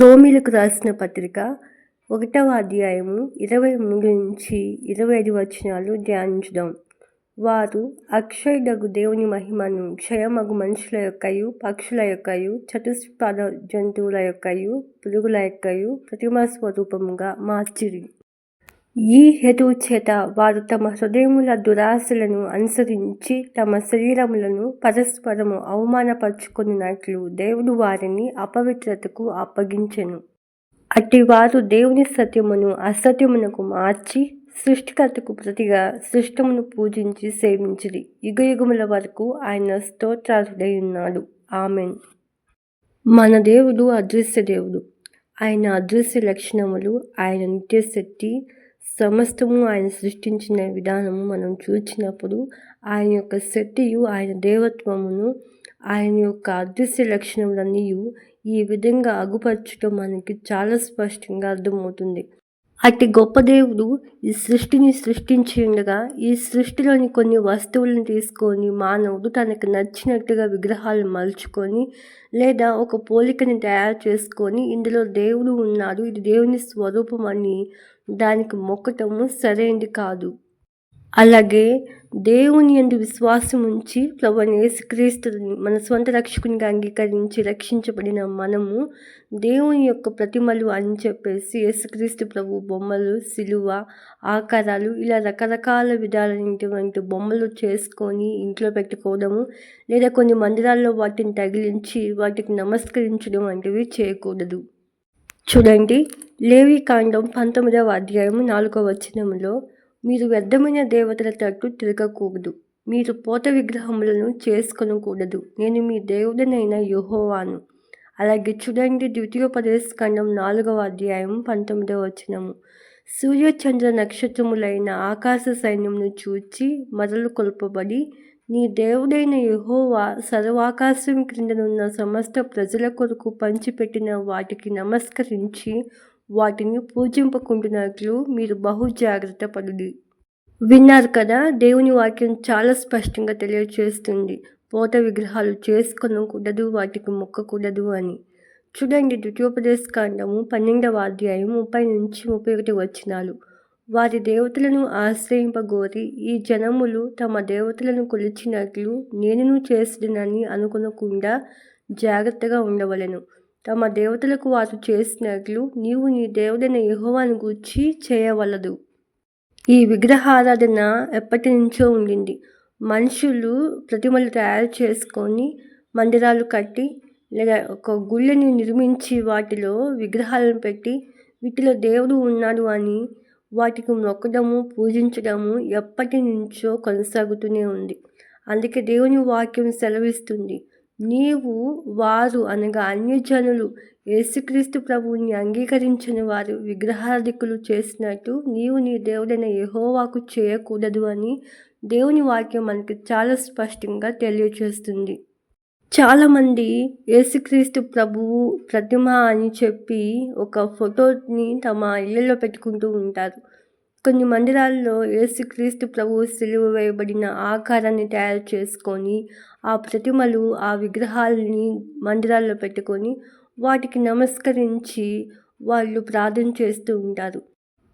రోమిలకు రాసిన పత్రిక ఒకటవ అధ్యాయము ఇరవై మూడు నుంచి ఇరవై ఐదు వచనాలు ధ్యానించుదాం. వారు అక్షయుడగు దేవుని మహిమను క్షయమగు మనుషుల యొక్కయు పక్షుల యొక్కయు చతుష్పాద జంతువుల యొక్కయు పురుగుల యొక్కయు ప్రతిమా స్వరూపముగా మార్చిరి. ఈ హేతువు చేత వారు తమ హృదయముల దురాశలను అనుసరించి తమ శరీరములను పరస్పరము అవమానపరుచుకున్నట్లు దేవుడు వారిని అపవిత్రతకు అప్పగించెను. అట్టి వారు దేవుని సత్యమును అసత్యమునకు మార్చి సృష్టికర్తకు ప్రతిగా సృష్టమును పూజించి సేవించిరి. యుగయుగముల వరకు ఆయన స్తోత్రార్థుడై ఉన్నాడు ఆమెన్. మన దేవుడు అదృశ్య దేవుడు. ఆయన అదృశ్య లక్షణములు ఆయన నిత్యశక్తి సమస్తము ఆయన సృష్టించిన విధానము మనం చూచినప్పుడు ఆయన యొక్క శక్తియు ఆయన దేవత్వమును ఆయన యొక్క అదృశ్య లక్షణములన్నీ ఈ విధంగా అగుపరచడం మనకి చాలా స్పష్టంగా అర్థమవుతుంది. అట్టి గొప్ప దేవుడు ఈ సృష్టిని సృష్టించి ఉండగా ఈ సృష్టిలోని కొన్ని వస్తువులను తీసుకొని మానవుడు తనకు నచ్చినట్టుగా విగ్రహాలు మలుచుకొని లేదా ఒక పోలికని తయారు చేసుకొని ఇందులో దేవుడు ఉన్నాడు. ఇది దేవుని స్వరూపం అని దానికి మొక్కటము సరైనది కాదు. అలాగే దేవుని ఎందు విశ్వాసం ఉంచి ప్రభుని యేసుక్రీస్తుని మన స్వంత రక్షకునిగా అంగీకరించి రక్షించబడిన మనము దేవుని యొక్క ప్రతిమలు అని చెప్పేసి యేసుక్రీస్తు ప్రభు బొమ్మలు సిలువ ఆకారాలు ఇలా రకరకాల విధాలైనటువంటి బొమ్మలు చేసుకొని ఇంట్లో పెట్టుకోవడము లేదా కొన్ని మందిరాల్లో వాటిని తగిలించి వాటికి నమస్కరించడం వంటివి చేయకూడదు. చూడండి లేవి కాండం పంతొమ్మిదవ అధ్యాయం నాలుగవ వచనంలో మీరు వ్యర్థమైన దేవతల తట్టు తిరగకూడదు. మీరు పోత విగ్రహములను చేసుకొనకూడదు. నేను మీ దేవుడనైన యుహోవాను. అలాగే చూడండి ద్వితీయోపదేశ ఖండం నాలుగవ అధ్యాయం పంతొమ్మిదవ వచనము. సూర్యచంద్ర నక్షత్రములైన ఆకాశ సైన్యమును చూచి మొదలు కొల్పబడి నీ దేవుడైన యహోవా సర్వాకాశం క్రిందనున్న సమస్త ప్రజల కొరకు పంచిపెట్టిన వాటికి నమస్కరించి వాటిని పూజింపకుంటున్నట్లు మీరు బహు జాగ్రత్త పడుడి. విన్నారు కదా దేవుని వాక్యం చాలా స్పష్టంగా తెలియచేస్తుంది. పోత విగ్రహాలు చేసుకొనకూడదు వాటికి మొక్కకూడదు అని. చూడండి ద్వితీయోపదేశ కాండము పన్నెండవ అధ్యాయం ముప్పై నుంచి ముప్పై ఒకటి వచ్చినాలు వారి దేవతలను ఆశ్రయింపగోరి ఈ జనములు తమ దేవతలను కొలిచినట్లు నేనును చేసినని అనుకునకుండా జాగ్రత్తగా ఉండవలను. తమ దేవతలకు వారు చేసినట్లు నీవు నీ దేవుడైన యహోవాను గూర్చి చేయవలదు. ఈ విగ్రహారాధన ఎప్పటి నుంచో ఉండింది. మనుషులు ప్రతిమలు తయారు చేసుకొని మందిరాలు కట్టి లేదా ఒక గుళ్ళని నిర్మించి వాటిలో విగ్రహాలను పెట్టి వీటిలో దేవుడు ఉన్నాడు అని వాటికి మొక్కడము పూజించడము ఎప్పటి నుంచో కొనసాగుతూనే ఉంది. అందుకే దేవుని వాక్యం సెలవిస్తుంది. నీవు వారు అనగా అన్యజనులు. యేసుక్రీస్తు ప్రభువుని అంగీకరించని వారు విగ్రహాధికులు చేసినట్టు నీవు నీ దేవుడైన యహోవాకు చేయకూడదు అని దేవుని వాక్యం మనకి చాలా స్పష్టంగా తెలియచేస్తుంది. చాలామంది యేసుక్రీస్తు ప్రభువు ప్రతిమ అని చెప్పి ఒక ఫోటోని తమ ఇళ్ళలో పెట్టుకుంటూ ఉంటారు. కొన్ని మందిరాల్లో యేసుక్రీస్తు ప్రభువు సిలువ వేయబడిన ఆకారాన్ని తయారు చేసుకొని ఆ ప్రతిమలు ఆ విగ్రహాలని మందిరాల్లో పెట్టుకొని వాటికి నమస్కరించి వాళ్ళు ప్రార్థన చేస్తూ ఉంటారు.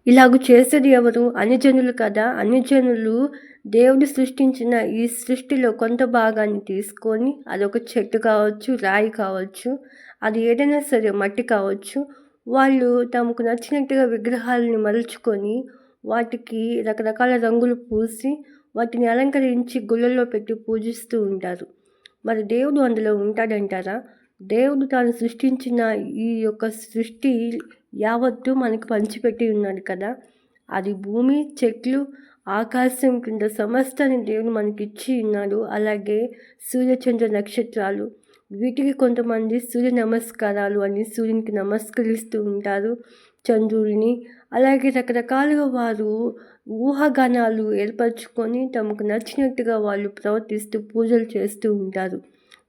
ఇలాగ చేసేది ఎవరు? అన్యజనులు కదా! అన్యజనులు దేవుడు సృష్టించిన ఈ సృష్టిలో కొంత భాగాన్ని తీసుకొని అదొక చెట్టు కావచ్చు రాయి కావచ్చు అది ఏదైనా సరే మట్టి కావచ్చు వాళ్ళు తమకు నచ్చినట్టుగా విగ్రహాలని మలుచుకొని వాటికి రకరకాల రంగులు పూసి వాటిని అలంకరించి గుళ్ళల్లో పెట్టి పూజిస్తూ ఉంటారు. మరి దేవుడు అందులో ఉంటాడంటారా? దేవుడు తాను సృష్టించిన ఈ యొక్క సృష్టి యావత్తు మనకు పంచిపెట్టి ఉన్నాడు కదా. అది భూమి చెట్లు ఆకాశం కింద సమస్తాన్ని దేవుడు మనకిచ్చి ఉన్నాడు. అలాగే సూర్యచంద్ర నక్షత్రాలు వీటికి కొంతమంది సూర్య నమస్కారాలు అని సూర్యునికి నమస్కరిస్తూ ఉంటారు. చంద్రుడిని. అలాగే రకరకాలుగా వారు ఊహాగానాలు ఏర్పరచుకొని తమకు నచ్చినట్టుగా వాళ్ళు ప్రవర్తిస్తూ పూజలు చేస్తూ ఉంటారు.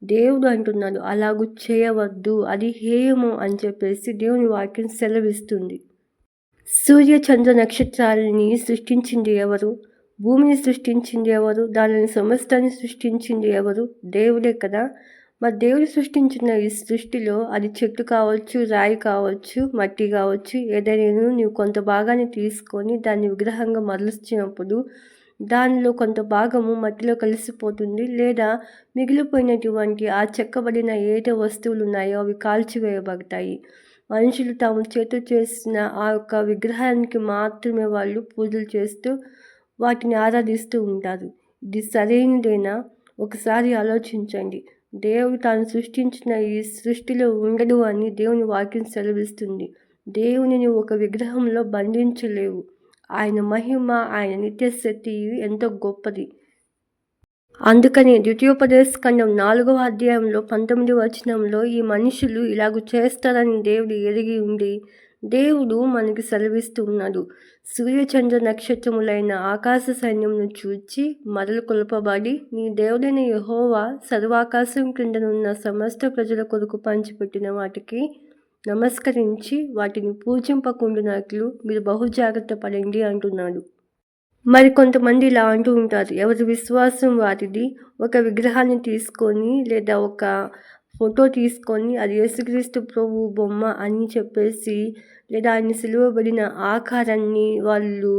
దేవుడు అంటున్నాడు అలాగూ చేయవద్దు అది హేయము అని చెప్పేసి దేవుని వాక్యం సెలవిస్తుంది. సూర్య చంద్ర నక్షత్రాలని సృష్టించింది ఎవరు? భూమిని సృష్టించింది ఎవరు? దానిని సమస్తాన్ని సృష్టించింది ఎవరు? దేవుడే కదా. మరి దేవుడు సృష్టించిన ఈ సృష్టిలో అది చెట్టు కావచ్చు రాయి కావచ్చు మట్టి కావచ్చు ఏదైనా నీవు కొంత భాగాన్ని తీసుకొని దాన్ని విగ్రహంగా మరల్చినప్పుడు దానిలో కొంత భాగము మట్టిలో కలిసిపోతుంది లేదా మిగిలిపోయినటువంటి ఆ చెక్కబడిన ఏదో వస్తువులు ఉన్నాయో అవి కాల్చివేయబడతాయి. మనుషులు తాము చేతు చేసిన ఆ యొక్క విగ్రహానికి మాత్రమే వాళ్ళు పూజలు చేస్తూ వాటిని ఆరాధిస్తూ ఉంటారు. ఇది సరైనదేనా? ఒకసారి ఆలోచించండి. దేవుడు తాను సృష్టించిన ఈ సృష్టిలో ఉండడు అని దేవుని వాక్యం సెలవిస్తుంది. దేవునిని ఒక విగ్రహంలో బంధించలేవు. ఆయన మహిమ ఆయన నిత్యశక్తి ఎంతో గొప్పది. అందుకని ద్వితీయోపదేశ ఖండం నాలుగవ అధ్యాయంలో పంతొమ్మిది వచనంలో ఈ మనుషులు ఇలాగ చేస్తారని దేవుడు ఎరిగి ఉండి దేవుడు మనకి సెలవిస్తున్నాడు సూర్యచంద్ర నక్షత్రములైన ఆకాశ సైన్యంను చూచి మరలు కొలపబడి నీ దేవుడైన యహోవా సర్వాకాశం క్రిందనున్న సమస్త ప్రజల కొరకు పంచిపెట్టిన వాటికి నమస్కరించి వాటిని పూజింపకుండానట్లు మీరు బహు జాగ్రత్త పడండి అంటున్నాడు. మరి కొంతమంది ఇలా అంటూ ఉంటారు ఎవరి విశ్వాసం వారిది? ఒక విగ్రహాన్ని తీసుకొని లేదా ఒక ఫోటో తీసుకొని అది యేసుక్రీస్తు ప్రభు బొమ్మ అని చెప్పేసి లేదా ఆయన సిలువబడిన ఆకారాన్ని వాళ్ళు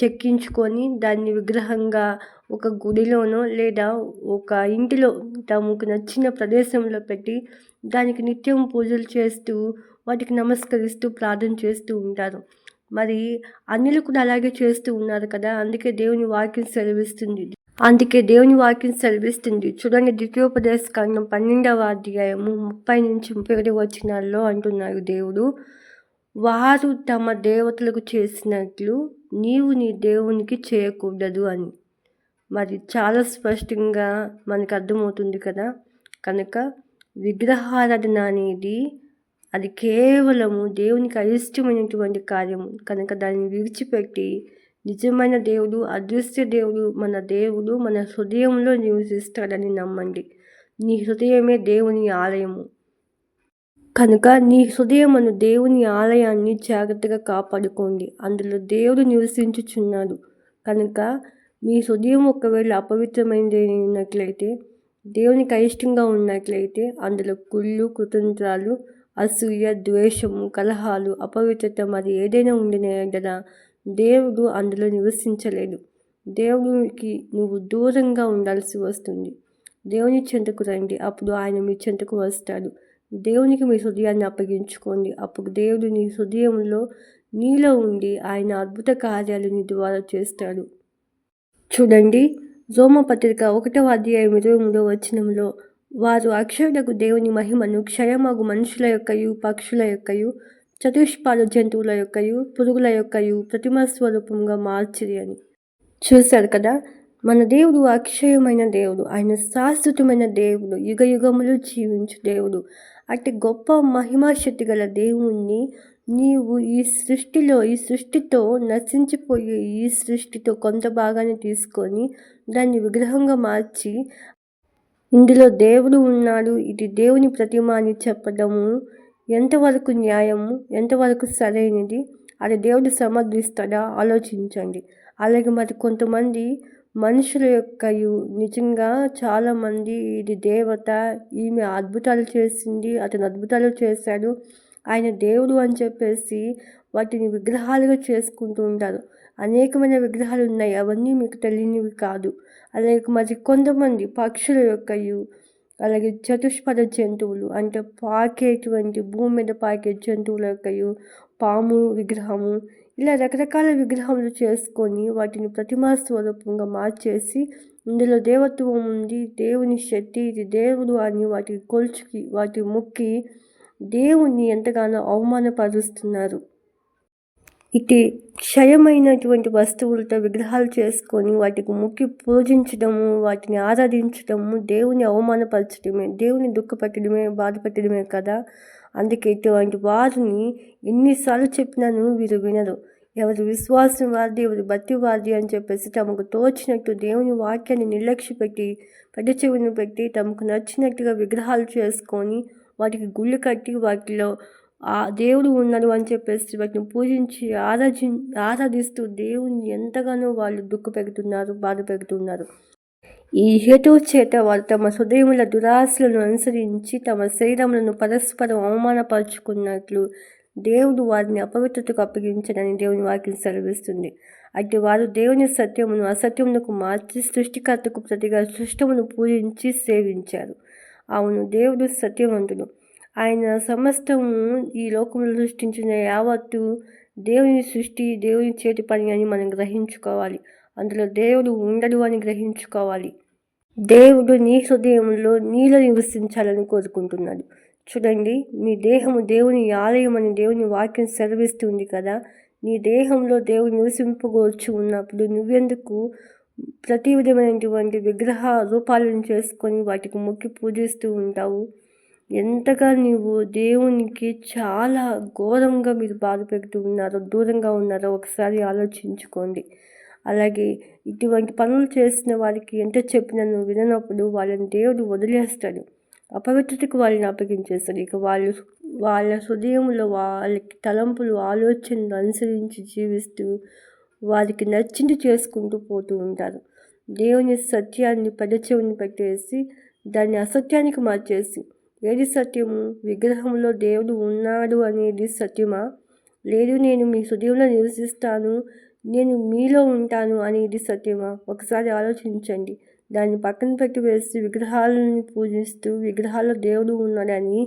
చెక్కించుకొని దాన్ని విగ్రహంగా ఒక గుడిలోనో లేదా ఒక ఇంటిలో తమకు నచ్చిన ప్రదేశంలో పెట్టి దానికి నిత్యం పూజలు చేస్తూ వాటికి నమస్కరిస్తూ ప్రార్థన చేస్తూ ఉంటారు. మరి అన్నిలు కూడా అలాగే చేస్తూ ఉన్నారు కదా అందుకే దేవుని వాక్యం సెలవిస్తుంది. అందుకే దేవుని వాక్యం సెలవిస్తుంది. చూడండి ద్వితీయోపదేశ కాండం పన్నెండవ అధ్యాయము ముప్పై నుంచి ముప్పై ఒకటి వచ్చినాల్లో అంటున్నారు దేవుడు. వారు తమ దేవతలకు చేసినట్లు నీవు నీ దేవునికి చేయకూడదు అని. మరి చాలా స్పష్టంగా మనకు అర్థమవుతుంది కదా. కనుక విగ్రహారాధన అనేది అది కేవలము దేవునికి అయిష్టమైనటువంటి కార్యము. కనుక దాన్ని విడిచిపెట్టి నిజమైన దేవుడు అదృశ్య దేవుడు మన దేవుడు మన హృదయంలో నివసిస్తాడని నమ్మండి. నీ హృదయమే దేవుని ఆలయము. కనుక నీ హృదయమును దేవుని ఆలయాన్ని జాగ్రత్తగా కాపాడుకోండి. అందులో దేవుడు నివసించుచున్నాడు. కనుక మీ హృదయం ఒకవేళ అపవిత్రమైనట్లయితే దేవునికి అయిష్టంగా ఉన్నట్లయితే అందులో కుళ్ళు కుతంత్రాలు అసూయ ద్వేషము కలహాలు అపవిత్రత మరి ఏదైనా ఉండిన కదా. దేవుడు అందులో నివసించలేడు దేవుడికి నువ్వు దూరంగా ఉండాల్సి వస్తుంది. దేవుని చెంతకు రండి. అప్పుడు ఆయన మీ చెంతకు వస్తాడు. దేవునికి మీ హృదయాన్ని అప్పగించుకోండి. అప్పుడు దేవుడు నీ హృదయంలో నీలో ఉండి ఆయన అద్భుత కార్యాలు నీ ద్వారా చేస్తాడు. చూడండి పత్రిక ఒకటవ అధ్యాయం ఇరవై మూడవ వచనంలో వారు అక్షరులకు దేవుని మహిమను క్షయమగు మనుషుల యొక్కయు పక్షుల యొక్కయు చతుష్పాలు జంతువుల యొక్కయు పురుగుల యొక్కయు ప్రతిమ స్వరూపంగా మార్చిరి అని. చూశారు కదా? మన దేవుడు అక్షయమైన దేవుడు. ఆయన శాశ్వతమైన దేవుడు. యుగ యుగములు జీవించు దేవుడు. అట్టి గొప్ప మహిమాశక్తి గల దేవుణ్ణి నీవు ఈ సృష్టిలో ఈ సృష్టితో నశించిపోయే ఈ సృష్టితో కొంత భాగాన్ని తీసుకొని దాన్ని విగ్రహంగా మార్చి ఇందులో దేవుడు ఉన్నాడు. ఇది దేవుని ప్రతిమ అని చెప్పడము ఎంతవరకు న్యాయము ఎంతవరకు సరైనది అది దేవుడు సమర్థిస్తాడా? ఆలోచించండి. అలాగే మరి కొంతమంది మనుషుల యొక్క నిజంగా చాలామంది ఇది దేవత ఈమె అద్భుతాలు చేసింది అతను అద్భుతాలు చేశాడు ఆయన దేవుడు అని చెప్పేసి వాటిని విగ్రహాలుగా చేసుకుంటూ ఉంటారు. అనేకమైన విగ్రహాలు ఉన్నాయి అవన్నీ మీకు తెలియనివి కాదు. అలాగే మరి కొంతమంది పక్షుల యొక్కయు అలాగే చతుష్పద జంతువులు అంటే పాకేటువంటి భూమి మీద పాకే జంతువుల యొక్కయు పాము విగ్రహము ఇలా రకరకాల విగ్రహములు చేసుకొని వాటిని ప్రతిమా స్వరూపంగా మార్చేసి ఇందులో దేవత్వం ఉంది దేవుని శక్తి ఇది దేవుడు అని వాటి కొల్చుకి వాటి మొక్కి దేవుణ్ణి ఎంతగానో అవమానపరుస్తున్నారు. ఇటు క్షయమైనటువంటి వస్తువులతో విగ్రహాలు చేసుకొని వాటికి ముక్కి పూజించడము వాటిని ఆరాధించడము దేవుని అవమానపరచడమే దేవుని దుఃఖపెట్టడమే బాధపెట్టడమే కదా? అందుకే ఇటువంటి వారిని ఎన్నిసార్లు చెప్పినాను వీరు వినరు. ఎవరి విశ్వాసం వారిది ఎవరి భక్తి వారిది అని చెప్పేసి తమకు తోచినట్టు దేవుని వాక్యాన్ని నిర్లక్ష్య పెట్టి పెద్ద చెవిని పెట్టి తమకు నచ్చినట్టుగా విగ్రహాలు చేసుకొని వాటికి గుళ్ళు కట్టి వాటిలో ఆ దేవుడు ఉన్నాడు అని చెప్పేసి వాటిని పూజించి ఆరాధి ఆరాధిస్తూ దేవుని ఎంతగానో వాళ్ళు దుఃఖ పెడుతున్నారు బాధ పెడుతున్నారు. ఈ హేతు చేత వారు తమ హృదయముల దురాశలను అనుసరించి తమ శరీరములను పరస్పరం అవమానపరుచుకున్నట్లు దేవుడు వారిని అపవిత్రతకు అప్పగించడని దేవుని వాక్యం సెలవిస్తుంది. అయితే వారు దేవుని సత్యమును అసత్యమునకు మార్చి సృష్టికర్తకు ప్రతిగా సృష్టమును పూజించి సేవించారు. అవును దేవుడు సత్యవంతుడు. ఆయన సమస్తము ఈ లోకంలో సృష్టించిన యావత్తు దేవుని సృష్టి దేవుని చేతి పని అని మనం గ్రహించుకోవాలి. అందులో దేవుడు ఉండడు అని గ్రహించుకోవాలి. దేవుడు నీ హృదయంలో నీలో నివసించాలని కోరుకుంటున్నాడు. చూడండి నీ దేహము దేవుని ఆలయం అని దేవుని వాక్యం సెలవిస్తుంది కదా. నీ దేహంలో దేవుడు నివసింపగోర్చు ఉన్నప్పుడు నువ్వెందుకు ప్రతి విధమైనటువంటి విగ్రహ రూపాలను చేసుకొని వాటికి మొక్కి పూజిస్తూ ఉంటావు? ఎంతగా నీవు దేవునికి చాలా ఘోరంగా మీరు బాధ పెడుతూ ఉన్నారో దూరంగా ఉన్నారో ఒకసారి ఆలోచించుకోండి. అలాగే ఇటువంటి పనులు చేసిన వారికి ఎంత చెప్పినా నువ్వు విననప్పుడు వాళ్ళని దేవుడు వదిలేస్తాడు. అపవిత్రతకు వాళ్ళని అప్పగించేస్తాడు. ఇక వాళ్ళు వాళ్ళ హృదయంలో వాళ్ళకి తలంపులు ఆలోచనలు అనుసరించి జీవిస్తూ వారికి నచ్చింది చేసుకుంటూ పోతూ ఉంటారు. దేవుని సత్యాన్ని పెదచెవిని పెట్టేసి దాన్ని అసత్యానికి మార్చేసి ఏది సత్యము? విగ్రహంలో దేవుడు ఉన్నాడు అనేది సత్యమా? లేదు నేను మీ హృదయంలో నివసిస్తాను నేను మీలో ఉంటాను అనేది సత్యమా? ఒకసారి ఆలోచించండి. దాన్ని పక్కన పెట్టి వేసి విగ్రహాలను పూజిస్తూ విగ్రహాల్లో దేవుడు ఉన్నాడని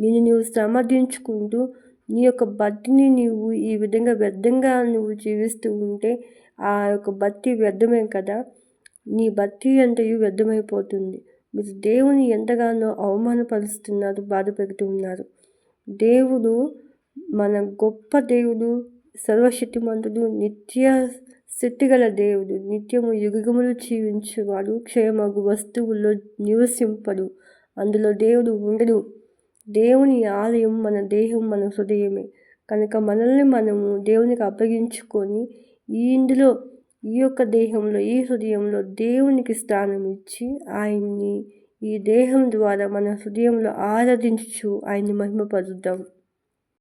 నేను నీవు సమర్థించుకుంటూ నీ యొక్క భక్తిని నీవు ఈ విధంగా వ్యర్థంగా నువ్వు జీవిస్తూ ఉంటే ఆ యొక్క భక్తి వ్యర్థమే కదా? నీ భక్తి అంతయు వ్యర్థమైపోతుంది. మీరు దేవుని ఎంతగానో అవమానపరుస్తున్నారు బాధ పెడుతున్నారు దేవుడు మన గొప్ప దేవుడు సర్వశక్తిమంతుడు నిత్య శక్తిగల దేవుడు నిత్యము యుగములు జీవించేవాడు క్షయమగు వస్తువుల్లో నివసింపడు. అందులో దేవుడు ఉండడు. దేవుని ఆలయం మన దేహం మన హృదయమే. కనుక మనల్ని మనము దేవునికి అప్పగించుకొని ఈ ఇందులో ఈ యొక్క దేహంలో ఈ హృదయంలో దేవునికి స్థానం ఇచ్చి ఆయన్ని ఈ దేహం ద్వారా మన హృదయంలో ఆరాధించు ఆయన్ని మహిమపరుద్దాం.